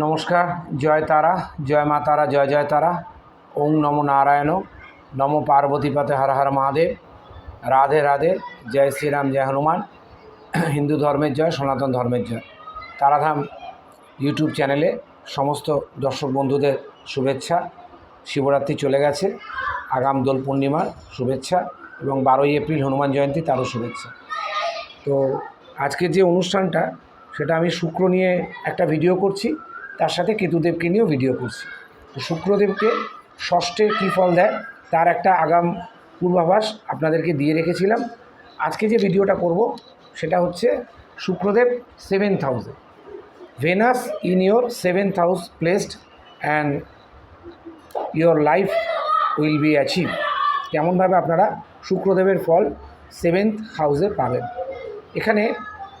নমস্কার, জয় তারা, জয় মা তারা, জয় জয় তারা। ওং নম নারায়ণ, নম পার্বতীপতে হর হর মহাদেব। রাধে রাধে, জয় শ্রীরাম, জয় হনুমান। হিন্দু ধর্মের জয়, সনাতন ধর্মের জয়। তারাধাম ইউটিউব চ্যানেলে সমস্ত দর্শক বন্ধুদের শুভেচ্ছা। শিবরাত্রি চলে গেছে, আগাম দোল পূর্ণিমার শুভেচ্ছা এবং বারোই এপ্রিল হনুমান জয়ন্তী তারও শুভেচ্ছা। তো আজকের যে অনুষ্ঠানটা, সেটা আমি শুক্র নিয়ে একটা ভিডিও করছি। তার সাথে কেতুদেবকে নিয়েও ভিডিও করছি। তো শুক্রদেবকে ষষ্ঠে কী ফল দেয়, তার একটা আগাম পূর্বাভাস আপনাদেরকে দিয়ে রেখেছিলাম। আজকে যে ভিডিওটা করব, সেটা হচ্ছে শুক্রদেব সেভেন্থ হাউসে Venus in your seventh house placed and your life will be achieve কেমনভাবে আপনারা শুক্রদেবের ফল সেভেন্থ হাউসে পাবেন। এখানে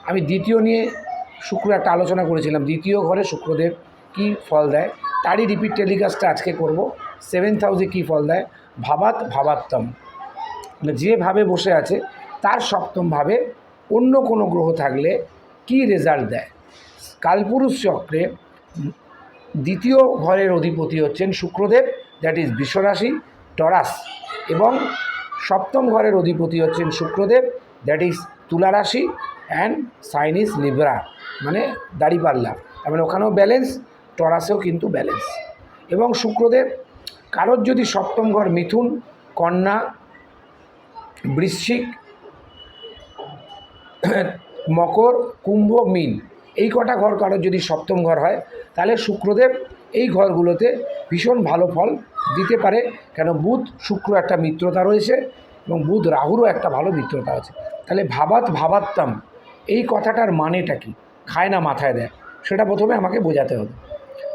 আমি দ্বিতীয় নিয়ে শুক্র একটা আলোচনা করেছিলাম, দ্বিতীয় ঘরে শুক্রদেব কী ফল দেয়? তারই রিপিট টেলিকাস্টটা আজকে করব। সেভেন্থ হাউসে কী ফল দেয়? ভাবাত ভাবাত্তম। মানে যেভাবে বসে আছে, তার সপ্তমভাবে অন্য কোনো গ্রহ থাকলে কি রেজাল্ট দেয়? কালপুরুষ চক্রে দ্বিতীয় ঘরের অধিপতি হচ্ছেন শুক্রদেব দ্যাট ইজ বিশ্বরাশি, টরাস, এবং সপ্তম ঘরের অধিপতি হচ্ছেন শুক্রদেব দ্যাট ইজ তুলা রাশি অ্যান্ড সাইনিস লিব্রা মানে দাড়িপাল্লা তার মানে ওখানেও ব্যালেন্স টরাসেও কিন্তু ব্যালেন্স এবং শুক্রদেব, কারোর যদি সপ্তম ঘর মিথুন, কন্যা, বৃশ্চিক, মকর, কুম্ভ, মিন, এই কটা ঘর কারোর যদি সপ্তম ঘর হয়, তাহলে শুক্রদেব এই ঘরগুলোতে ভীষণ ভালো ফল দিতে পারে। কেন? বুধ, শুক্র একটা মিত্রতা রয়েছে এবং বুধ রাহুরও একটা ভালো মিত্রতা আছে। তাহলে ভাবাত ভাবাত্তাম। এই কথাটার মানেটা কি? খায় না মাথায় দেয়। সেটা প্রথমে আমাকে বোঝাতে হবে।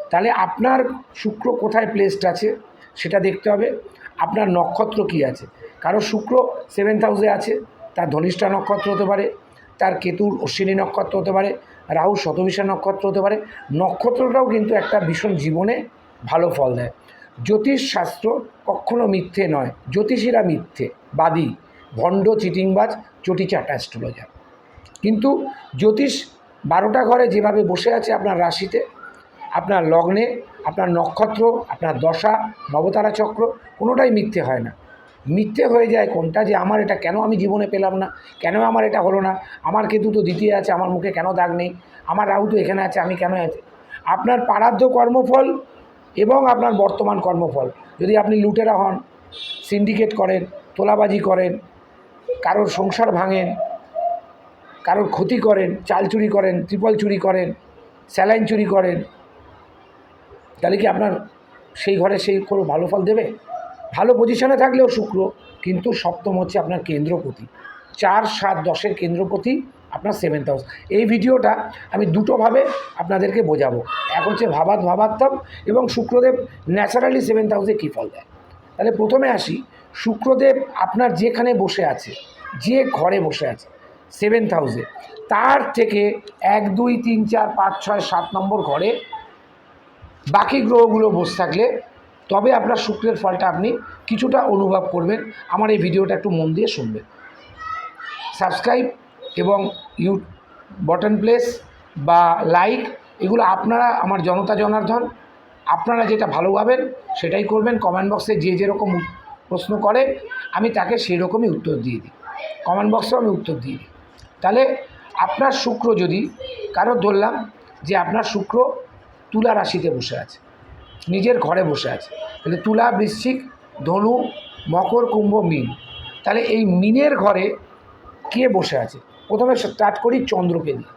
তাহলে আপনার শুক্র কোথায় প্লেসড আছে সেটা দেখতে হবে। আপনার নক্ষত্র কি আছে? কারও শুক্র সেভেন্থ হাউসে আছে, তার ধনিষ্ঠা নক্ষত্র হতে পারে, তার কেতুর অশ্বিনী নক্ষত্র হতে পারে, রাহু শতবিশা নক্ষত্র হতে পারে। নক্ষত্রটাও কিন্তু একটা ভীষণ জীবনে ভালো ফল দেয়। জ্যোতিষ শাস্ত্র কখনো মিথ্যে নয়। জ্যোতিষীরা মিথ্যে, বাদী। ভণ্ড, চিটিংবাজ চটিচাটা অ্যাস্ট্রোলজার কিন্তু জ্যোতিষ বারোটা ঘরে যেভাবে বসে আছে আপনার রাশিতে, আপনার লগ্নে, আপনার নক্ষত্র, আপনার দশা, নবতারা চক্র, কোনোটাই মিথ্যে হয় না। মিথ্যে হয়ে যায় কোনটা যে আমার এটা কেন আমি জীবনে পেলাম না? কেন আমার এটা হলো না? আমার কেতু তো দ্বিতীয় আছে, আমার মুখে কেন দাগ নেই? আমার রাহু তো এখানে আছে, আমি কেন আছে আপনার পারাধ্য কর্মফল এবং আপনার বর্তমান কর্মফল, যদি আপনি লুটেরা হন, সিন্ডিকেট করেন, তোলাবাজি করেন, কারোর সংসার ভাঙেন কারোর ক্ষতি করেন, চাল চুরি করেন, ত্রিপল চুরি করেন, স্যালাইন চুরি করেন, তাহলে কি আপনার সেই ঘরে সেই কোনো ভালো ফল দেবে? ভালো পজিশনে থাকলেও শুক্র, কিন্তু সপ্তম হচ্ছে আপনার কেন্দ্রপতি। চার, সাত, দশের কেন্দ্রপতি আপনার সেভেন্থ হাউস এই ভিডিওটা আমি দুটোভাবে আপনাদেরকে বোঝাবো। এক হচ্ছে ভাবাত ভাবাত্তম এবং শুক্রদেব ন্যাচারালি সেভেন্থ হাউসে কী ফল দেয়? তাহলে প্রথমে আসি, শুক্রদেব আপনার যেখানে বসে আছে, যে ঘরে বসে আছে সেভেন্থ হাউসে তার থেকে এক, দুই, তিন, চার, পাঁচ, ছয়, সাত নম্বর ঘরে বাকি গ্রহগুলো বসে থাকলে তবে আপনার শুক্রের ফলটা আপনি কিছুটা অনুভব করবেন। আমার এই ভিডিওটা একটু মন দিয়ে শুনবেন। সাবস্ক্রাইব এবং ইউ বটন প্লেস বা লাইক, এগুলো আপনারা আমার জনতা জনার্দন, আপনারা যেটা ভালো ভাবেন সেটাই করবেন। কমেন্ট বক্সে যে যেরকম প্রশ্ন করে, আমি তাকে সেই রকমই উত্তর দিয়ে দিই। কমেন্ট বক্সেও আমি উত্তর দিয়ে দিই। তাহলে আপনার শুক্র যদি কারও ধরলাম যে আপনার শুক্র তুলা রাশিতে বসে আছে, নিজের ঘরে বসে আছে, তাহলে তুলা, বৃশ্চিক, ধনু, মকর, কুম্ভ, মিন, তাহলে এই মিনের ঘরে কে বসে আছে? প্রথমে স্টার্ট করি চন্দ্রকে দিয়ে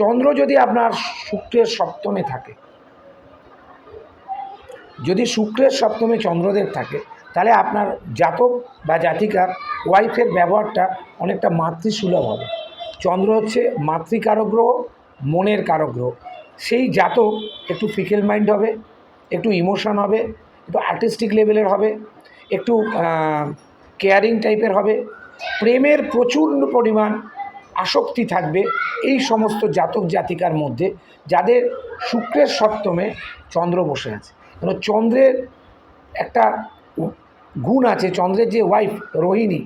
চন্দ্র যদি আপনার শুক্রের সপ্তমে থাকে, যদি শুক্রের সপ্তমে চন্দ্রদেব থাকে, তাহলে আপনার জাতক বা জাতিকার ওয়াইফের ব্যবহারটা অনেকটা মাতৃসুলভ হবে। চন্দ্র হচ্ছে মাতৃকারক গ্রহ মনের কারক গ্রহ সেই জাতক একটু ফিকেল মাইন্ড হবে, একটু ইমোশন হবে, একটু আর্টিস্টিক লেভেলের হবে, একটু কেয়ারিং টাইপের হবে। প্রেমের প্রচুর পরিমাণ আসক্তি থাকবে এই সমস্ত জাতক জাতিকার মধ্যে যাদের শুক্রের সপ্তমে চন্দ্র বসে আছে। কেন চন্দ্রের একটা গুণ আছে, চন্দ্রের যে ওয়াইফ রোহিণী,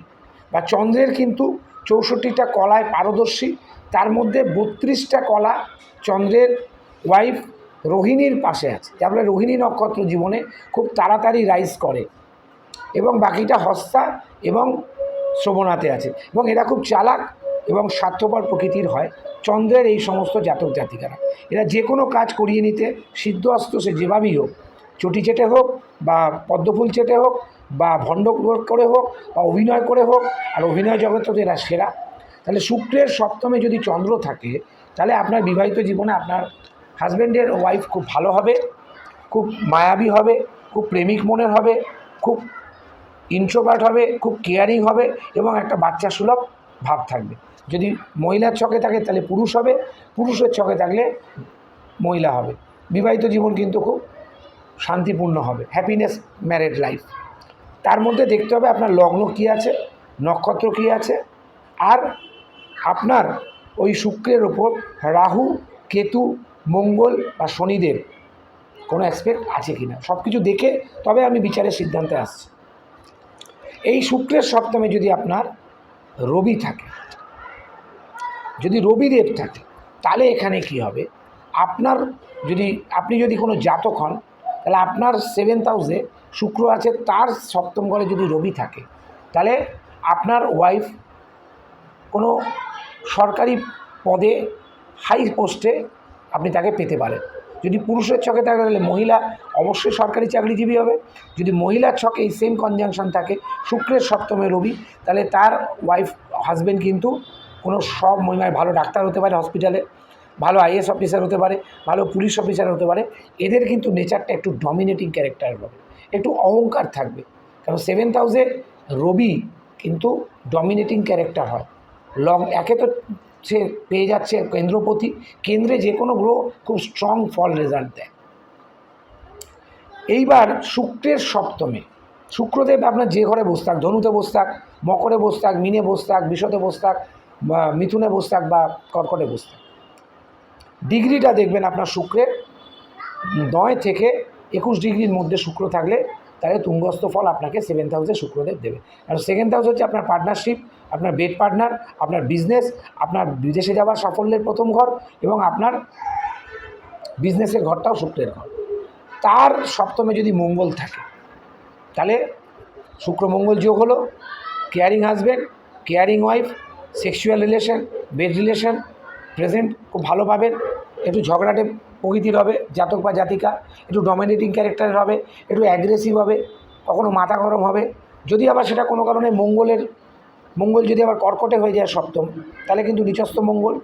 বা চন্দ্রের কিন্তু চৌষট্টিটা কলায় পারদর্শী। তার মধ্যে বত্রিশটা কলা চন্দ্রের ওয়াইফ রোহিণীর পাশে আছে। যার ফলে রোহিণী নক্ষত্র জীবনে খুব তাড়াতাড়ি রাইজ করে এবং বাকিটা হস্তা এবং শ্রবণাতে আছে। এবং এরা খুব চালাক এবং স্বার্থপর প্রকৃতির হয়। চন্দ্রের এই সমস্ত জাতক জাতিকারা। এরা যে কোনো কাজ করিয়ে নিতে, সিদ্ধ অস্ত্র সে যেভাবেই হোক, চটি চেটে হোক বা পদ্মফুল চেটে হোক বা ভণ্ড করে হোক বা অভিনয় করে হোক, আর অভিনয় জগতে তো এরা সেরা। তাহলে শুক্রের সপ্তমে যদি চন্দ্র থাকে, তাহলে আপনার বিবাহিত জীবনে আপনার হাজব্যান্ডের ওয়াইফ খুব ভালো হবে, খুব মায়াবী হবে, খুব প্রেমিক মনের হবে, খুব ইন্ট্রোভার্ট হবে, খুব কেয়ারিং হবে এবং একটা বাচ্চা সুলভ ভাব থাকবে। যদি মহিলার ছকে থাকে, তাহলে পুরুষ হবে, পুরুষের ছকে থাকলে মহিলা হবে। বিবাহিত জীবন কিন্তু খুব শান্তিপূর্ণ হবে হ্যাপিনেস ম্যারেড লাইফ তার মধ্যে দেখতে হবে আপনার লগ্ন কী আছে, নক্ষত্র কী আছে, আর আপনার ওই শুক্রের ওপর রাহু, কেতু, মঙ্গল বা শনিদেব কোনো অ্যাসপেক্ট আছে কি না সব কিছু দেখে তবে আমি বিচারের সিদ্ধান্তে আসছি। এই শুক্রের সপ্তমে যদি আপনার রবি থাকে, যদি রবিদেব থাকে, তাহলে এখানে কি হবে? আপনার যদি, আপনি যদি কোনো জাতক হন, তাহলে আপনার সেভেন্থ হাউসে শুক্র আছে, তার সপ্তম ঘরে যদি রবি থাকে, তাহলে আপনার ওয়াইফ কোনো সরকারি পদে হাই পোস্টে আপনি তাকে পেতে পারেন। যদি পুরুষের ছকে থাকে, তাহলে মহিলা অবশ্যই সরকারি চাকরিজীবী হবে। যদি মহিলার ছকে এই সেম কনজাংশন থাকে, শুক্রের সপ্তমে রবি, তাহলে তার ওয়াইফ হাজব্যান্ড কিন্তু কোনো সব মহিমায় ভালো ডাক্তার হতে পারে হসপিটালে ভালো আইএস অফিসার হতে পারে, ভালো পুলিশ অফিসার হতে পারে। এদের কিন্তু নেচারটা একটু ডমিনেটিং ক্যারেক্টার হবে। একটু অহংকার থাকবে। কারণ সেভেন্থ হাউসে রবি কিন্তু ডমিনেটিং ক্যারেক্টার হয়। লং একে তো সে পেয়ে যাচ্ছে কেন্দ্রপতি, কেন্দ্রে যে কোনো গ্রহ খুব স্ট্রং ফল রেজাল্ট দেয়। এইবার শুক্রের সপ্তমে। শুক্রদেব আপনার যে ঘরে বসে থাক, ধনুতে বসে থাক, মকরে বসে থাক, মিনে বসে থাক, বিষতে বসে থাক, বা মিথুনে বসে থাক বা কর্কটে বসে থাক। ডিগ্রিটা দেখবেন আপনার শুক্রের নয় থেকে একুশ ডিগ্রির মধ্যে শুক্র থাকলে তাহলে তুঙ্গস্থ ফল আপনাকে সেভেন্থ হাউসে শুক্রদেব দেবে। আর সেকেন্ড হাউস হচ্ছে আপনার পার্টনারশিপ আপনার বেড পার্টনার আপনার বিজনেস আপনার বিদেশে যাওয়ার সাফল্যের প্রথম ঘর এবং আপনার বিজনেসের ঘরটাও শুক্রের ঘর। তার সপ্তমে যদি মঙ্গল থাকে, তাহলে শুক্র মঙ্গল যোগ হলো caring husband caring wife sexual relation bed relation present খুব ভালো পাবেন। একটু ঝগড়াটে প্রকৃতির হবে, জাতক বা জাতিকা, একটু ডমিনেটিং ক্যারেক্টারের হবে, একটু অ্যাগ্রেসিভ হবে, কখনো মাথা গরম হবে। যদি আবার সেটা কোনো কারণে মঙ্গলের, মঙ্গল যদি আবার কর্কটে হয়ে যায় সপ্তম, তাহলে কিন্তু নিচস্থ মঙ্গল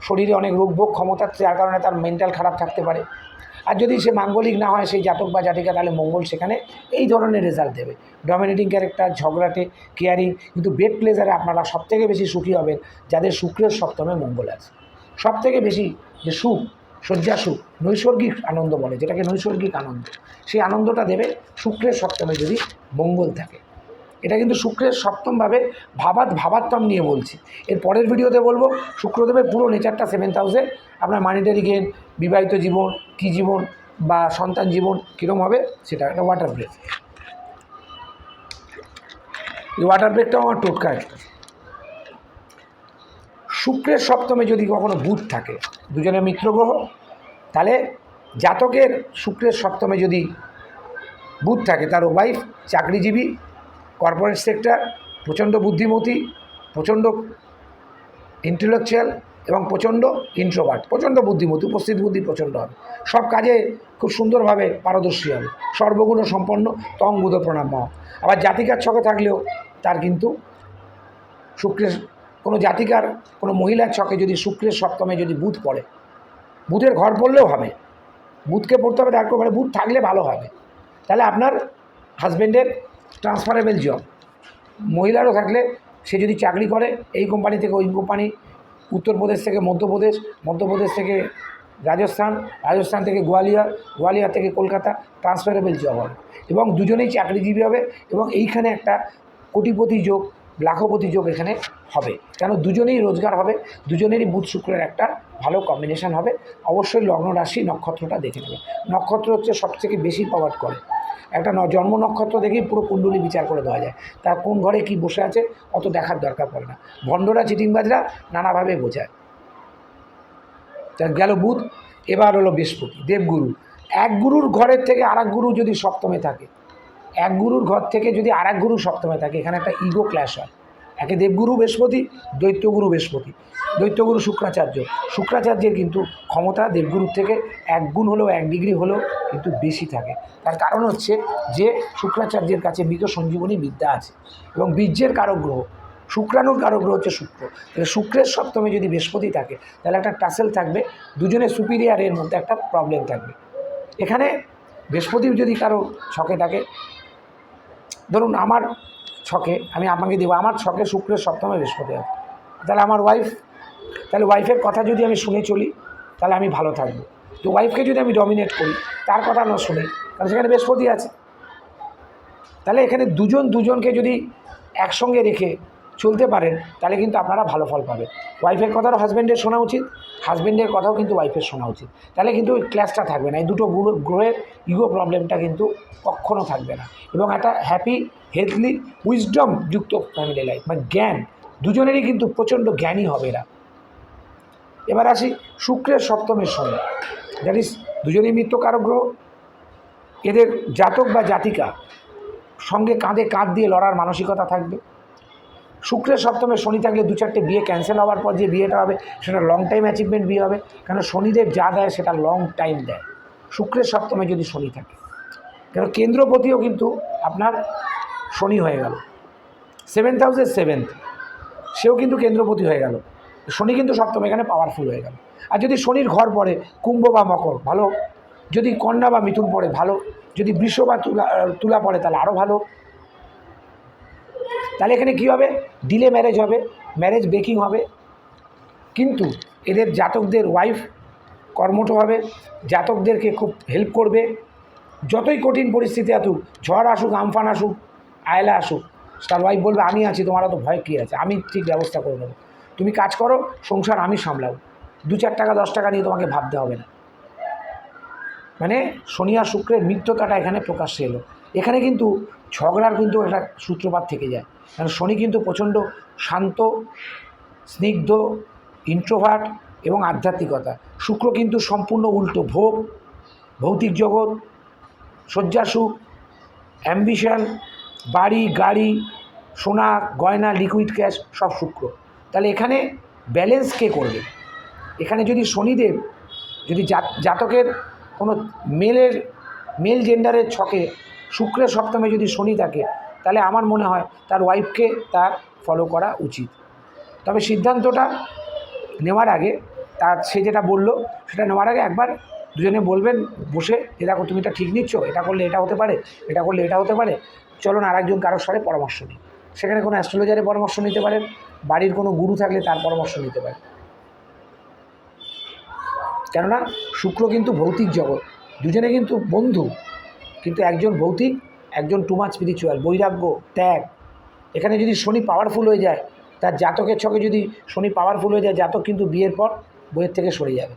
শরীরে অনেক রোগ ভোগ ক্ষমতা, যার কারণে তার মেন্টাল খারাপ থাকতে পারে। আর যদি সে মাঙ্গলিক না হয়, সেই জাতক বা জাতিকা, তাহলে মঙ্গল সেখানে এই ধরনের রেজাল্ট দেবে। ডমিনেটিং ক্যারেক্টার ঝগড়াটে কেয়ারিং কিন্তু বেড প্লেজারে আপনারা সবথেকে বেশি সুখী হবেন, যাদের শুক্রের সপ্তমে মঙ্গল আছে। সবথেকে বেশি যে সুখ শয্যা সুখ নৈসর্গিক আনন্দ বলে, যেটাকে নৈসর্গিক আনন্দ। সেই আনন্দটা দেবে শুক্রের সপ্তমে যদি মঙ্গল থাকে। এটা কিন্তু শুক্রের সপ্তমভাবে ভাবাত ভাবাত্তম নিয়ে বলছি। এর পরের ভিডিওতে বলব, শুক্রদেবের পুরো নেচারটা সেভেন্থ হাউসে আপনার মানিটারি গেন বিবাহিত জীবন, কী জীবন বা সন্তান জীবন কীরকম হবে, সেটা একটা ওয়াটার ব্রেক এই ওয়াটার ব্রেকটাও আমার টোটকা একটা শুক্রের সপ্তমে যদি কখনো বুধ থাকে, দুজনের মিত্র গ্রহ, তাহলে জাতকের শুক্রের সপ্তমে যদি বুধ থাকে, তার ওয়াইফ চাকরিজীবী কর্পোরেট সেক্টর প্রচণ্ড বুদ্ধিমতী, প্রচণ্ড ইন্টেলেকচুয়াল এবং প্রচণ্ড ইন্ট্রোভার্ট প্রচণ্ড বুদ্ধিমতী, উপস্থিত বুদ্ধি প্রচণ্ড হবে। সব কাজে খুব সুন্দরভাবে পারদর্শী হবে। সর্বগুণ সম্পন্ন, তং, বুধ, প্রণাম আবার জাতিকার ছকে থাকলেও তার কিন্তু শুক্রের কোনো জাতিকার, কোনো মহিলার ছকে যদি শুক্রের সপ্তমে যদি বুধ পড়ে, বুধের ঘর পড়লেও হবে। বুধকে পড়তে হবে তার মানে বুধ থাকলে ভালো হবে। তাহলে আপনার হাজব্যান্ডের ট্রান্সফারেবল জব। মহিলারও থাকলে সে যদি চাকরি করে, এই কোম্পানি থেকে ওই কোম্পানি, উত্তরপ্রদেশ থেকে মধ্যপ্রদেশ মধ্যপ্রদেশ থেকে রাজস্থান রাজস্থান থেকে গোয়ালিয়র গোয়ালিয়র থেকে কলকাতা, ট্রান্সফারেবল জব হবে। এবং দুজনেই চাকরিজীবী হবে এবং এইখানে একটা কোটিপতি যোগ লাখপতি যোগ এখানে হবে। কেন? দুজনেই রোজগার হবে, দুজনেরই বুধ শুক্রের একটা ভালো কম্বিনেশান হবে। অবশ্যই লগ্ন রাশি নক্ষত্রটা দেখে নেবে। নক্ষত্র হচ্ছে সবথেকে বেশি প্রভাব করে। একটা ন জন্ম নক্ষত্র দেখেই পুরো কুণ্ডলী বিচার করে দেওয়া যায়। তার কোন ঘরে কি বসে আছে অত দেখার দরকার পড়ে না। ভণ্ডরা, চিটিংবাজরা নানাভাবে বোঝায়। তা গেল বুধ, এবার হলো বৃহস্পতি, দেবগুরু। এক গুরুর ঘরের থেকে আর গুরু যদি সপ্তমে থাকে এক গুরুর ঘর থেকে যদি আর এক গুরু সপ্তমে থাকে, এখানে একটা ইগো ক্ল্যাশ হয়। একে দেবগুরু বৃহস্পতি, দৈত্যগুরু বৃহস্পতি। দৈত্যগুরু শুক্রাচার্য। শুক্রাচার্যের কিন্তু ক্ষমতা দেবগুরুর থেকে এক গুণ হলেও এক ডিগ্রি হলেও কিন্তু বেশি থাকে। তার কারণ হচ্ছে যে শুক্রাচার্যের কাছে মৃত সঞ্জীবনী বিদ্যা আছে এবং বীর্যের কারক গ্রহ। শুক্রাণুর কারক গ্রহ হচ্ছে শুক্র। তাহলে শুক্রের সপ্তমে যদি বৃহস্পতি থাকে, তাহলে একটা টাসেল থাকবে দুজনের সুপিরিয়ারের মধ্যে একটা প্রবলেম থাকবে। এখানে বৃহস্পতি যদি কারও ছকে থাকে ধরুন আমার ছকে আমি আপনাকে দেবো, আমার ছকে শুক্রের সপ্তমে বৃহস্পতি আছে। তাহলে আমার ওয়াইফ তাহলে ওয়াইফের কথা যদি আমি শুনে চলি, তাহলে আমি ভালো থাকব। তো ওয়াইফকে যদি আমি ডমিনেট করি, তার কথা না শুনি, তাহলে সেখানে বৃহস্পতি আছে। তাহলে এখানে দুজন দুজনকে যদি একসঙ্গে রেখে চলতে পারেন, তাহলে কিন্তু আপনারা ভালো ফল পাবেন। ওয়াইফের কথাও হাজব্যান্ডের শোনা উচিত হাজব্যান্ডের কথাও কিন্তু ওয়াইফের শোনা উচিত। তাহলে কিন্তু ওই ক্লাসটা থাকবে না, এই দুটো গ্রহ- গ্রহের ইগো প্রবলেমটা কিন্তু কখনও থাকবে না। এবং একটা হ্যাপি হেলথলি উইজডম যুক্ত ফ্যামিলি লাইফ মানে জ্ঞান, দুজনেরই কিন্তু প্রচণ্ড জ্ঞানী হবে এরা। এবার আসি শুক্রের সপ্তমের দ্যাট ইজ দুজনেই মৃত্যুকারক গ্রহ। এদের জাতক বা জাতিকা সঙ্গে কাঁধে কাঁধ দিয়ে লড়ার মানসিকতা থাকবে। শুক্রের সপ্তমে শনি থাকলে দু চারটে বিয়ে ক্যান্সেল হওয়ার পর যে বিয়েটা হবে, সেটা লং টাইম অ্যাচিভমেন্ট বিয়ে হবে। কেন শনিদেব যা দেয় সেটা লং টাইম দেয়। শুক্রের সপ্তমে যদি শনি থাকে। কেন, কেন্দ্রপতিও কিন্তু আপনার শনি হয়ে গেল। সেভেন্থ হাউসের সেভেন্থ সেও কিন্তু কেন্দ্রপতি হয়ে গেল। শনি কিন্তু সপ্তম, এখানে পাওয়ারফুল হয়ে গেল। আর যদি শনির ঘর পড়ে, কুম্ভ বা মকর, ভালো। যদি কন্যা বা মিথুন পড়ে, ভালো। যদি বৃষ বা তুলা তুলা পড়ে, তাহলে আরও ভালো। তাহলে এখানে কী হবে? ডিলে ম্যারেজ হবে ম্যারেজ ব্রেকিং হবে। কিন্তু এদের জাতকদের ওয়াইফ কর্মঠ হবে, জাতকদেরকে খুব হেল্প করবে। যতই কঠিন পরিস্থিতি আসুক, ঝড় আসুক, আমফান আসুক, আয়লা আসুক, তার ওয়াইফ বলবে, আমি আছি, তোমার তো ভয় কী আছে? আমি ঠিক ব্যবস্থা করে নেব। তুমি কাজ করো, সংসার আমি সামলাও দু চার টাকা, দশ টাকা নিয়ে তোমাকে ভাবতে হবে না। মানে শনি আর শুক্রের মিত্রতাটা এখানে প্রকাশ্যে এলো। এখানে কিন্তু ঝগড়ার কিন্তু একটা সূত্রপাত থেকে যায়। কারণ শনি কিন্তু প্রচণ্ড শান্ত, স্নিগ্ধ ইন্ট্রোভার্ট এবং আধ্যাত্মিকতা। শুক্র কিন্তু সম্পূর্ণ উল্টো ভোগ, ভৌতিক জগৎ, শয্যাসুখ অ্যাম্বিশন বাড়ি, গাড়ি, সোনা, গয়না লিকুইড ক্যাশ সব শুক্র। তাহলে এখানে ব্যালেন্স কে করবে? এখানে যদি শনিদেব, যদি জাতকের কোনো মেলের মেল জেন্ডারের ছকে শুক্রের সপ্তমে যদি শনি থাকে, তাহলে আমার মনে হয় তার ওয়াইফকে তার ফলো করা উচিত। তবে সিদ্ধান্তটা নেওয়ার আগে তার সে যেটা বলল, সেটা নেওয়ার আগে একবার দুজনে বলবেন, বসে এ দেখো তুমি এটা ঠিক নিচ্ছ, এটা করলে এটা হতে পারে, এটা করলে এটা হতে পারে চলো না আরেকজন কারোর সাথে পরামর্শ নিই। সেখানে কোনো অ্যাস্ট্রোলজারের পরামর্শ নিতে পারেন, বাড়ির কোনো গুরু থাকলে তার পরামর্শ নিতে পারেন। কেননা শুক্র কিন্তু ভৌতিক জগৎ, দুজনে কিন্তু বন্ধু। কিন্তু একজন ভৌতিক, একজন টু মাচ স্পিরিচুয়াল বৈরাগ্য, ত্যাগ। এখানে যদি শনি পাওয়ারফুল হয়ে যায়, তার জাতকের ছকে যদি শনি পাওয়ারফুল হয়ে যায়, জাতক কিন্তু বিয়ের পর বইয়ের থেকে সরে যাবে।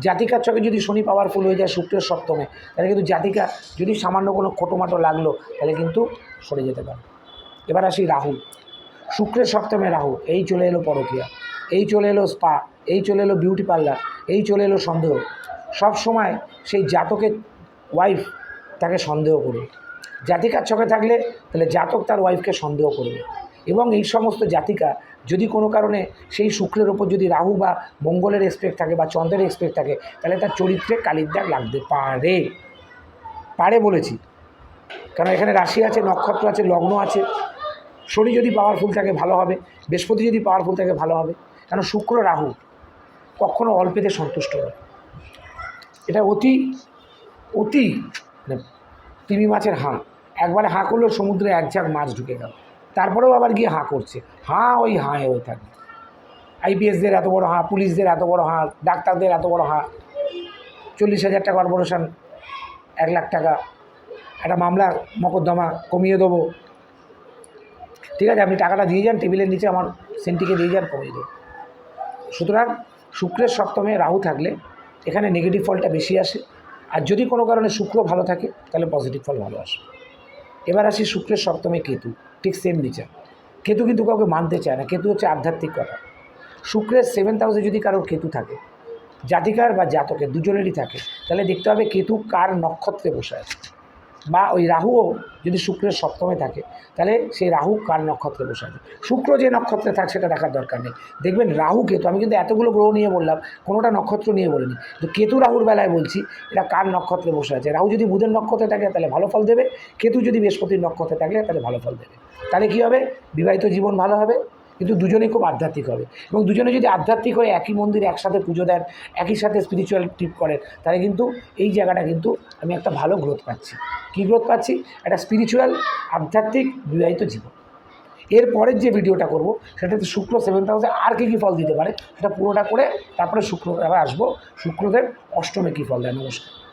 জাতিকার ছকে যদি শনি পাওয়ারফুল হয়ে যায়, শুক্রের সপ্তমে, তাহলে কিন্তু জাতিকা যদি সামান্য কোনো খোটোমাটো লাগল, তাহলে কিন্তু সরে যেতে পারে। এবার আসি রাহু। শুক্রের সপ্তমে রাহু, এই চলে এলো পরকিয়া, এই চলে এলো স্পা, এই চলে এলো বিউটি পার্লার এই চলে এলো সন্দেহ। সব সময় সেই জাতকের ওয়াইফ তাকে সন্দেহ করবে জাতিকার ছকে থাকলে তাহলে জাতক তার ওয়াইফকে সন্দেহ করবে। এবং এই সমস্ত জাতিকা যদি কোনো কারণে সেই শুক্রের ওপর যদি রাহু বা মঙ্গলের এক্সপেক্ট থাকে বা চন্দ্রের এক্সপেক্ট থাকে, তাহলে তার চরিত্রে কালির দাগ লাগতে পারে। পারে বলেছি। কারণ এখানে রাশি আছে, নক্ষত্র আছে, লগ্ন আছে। শনি যদি পাওয়ারফুল থাকে, ভালো হবে। বৃহস্পতি যদি পাওয়ারফুল থাকে, ভালো হবে। কারণ শুক্র রাহু কখনো অল্পেতে সন্তুষ্ট নয়। এটা অতি অতি তিমি মাছের হাঁ। একবারে হাঁ করল সমুদ্রে এক ঝাঁক মাছ ঢুকে গেল। তারপরেও আবার গিয়ে হাঁ করছে। হাঁ ওই হাঁ হয়ে থাকে। আইপিএসদের এত বড় হাঁ, পুলিশদের এত বড় হাঁ, ডাক্তারদের এত বড় হাঁ। চল্লিশ হাজার টাকা কর্পোরেশন এক লাখ টাকা। একটা মামলা মকদ্দমা কমিয়ে দেবো। ঠিক আছে, আপনি টাকাটা দিয়ে যান, টেবিলের নিচে আমার সেন্টিকে দিয়ে যান, কমিয়ে দেবো। সুতরাং শুক্রের সপ্তমে রাহু থাকলে এখানে নেগেটিভ ফলটা বেশি আসে। যদি কোনো কারণে শুক্র ভালো থাকে, তাহলে পজিটিভ ফল ভালো আসে এবার আসি শুক্রের সপ্তমে কেতু, ঠিক সেম বিচার কেতু কিন্তু কাউকে মানতে চায় না, কেতু হচ্ছে আধ্যাত্মিক কথা। শুক্রের সেভেন্থ হাউসে যদি কারোর কেতু থাকে, জাতিকার বা জাতকের, দুজনেরই থাকে, তাহলে দেখতে হবে কেতু কার নক্ষত্রে বসে আছে। বা ওই রাহুও যদি শুক্রের সপ্তমে থাকে, তাহলে সেই রাহু কার নক্ষত্রে বসে আছে? শুক্র যে নক্ষত্রে থাকে, সেটা দেখার দরকার নেই। দেখবেন রাহু কেতু, আমি কিন্তু এতগুলো গ্রহ নিয়ে বললাম, কোনোটা নক্ষত্র নিয়ে বলিনি। তো কেতু রাহুর বেলায় বলছি, এটা কার নক্ষত্রে বসে আছে? রাহু যদি বুধের নক্ষত্রে থাকে, তাহলে ভালো ফল দেবে। কেতু যদি বৃহস্পতির নক্ষত্রে থাকলে, তাহলে ভালো ফল দেবে। তাহলে কী হবে? বিবাহিত জীবন ভালো হবে। কিন্তু দুজনেই খুব আধ্যাত্মিক হবে। এবং দুজনে যদি আধ্যাত্মিক হয়ে একই মন্দিরে একসাথে পুজো দেন, একই সাথে স্পিরিচুয়াল ট্রিপ করেন, তাহলে কিন্তু এই জায়গাটা কিন্তু আমি একটা ভালো গ্রোথ পাচ্ছি। কী গ্রোথ পাচ্ছি? একটা স্পিরিচুয়াল আধ্যাত্মিক বিবাহিত জীবন। এর পরের যে ভিডিওটা করব সেটাতে শুক্র সেভেন্থ হাউসে আর কী কী ফল দিতে পারে, সেটা পুরোটা করে তারপরে শুক্র আবার আসব শুক্রদেব অষ্টমে কী ফল দেয়, নমস্কার।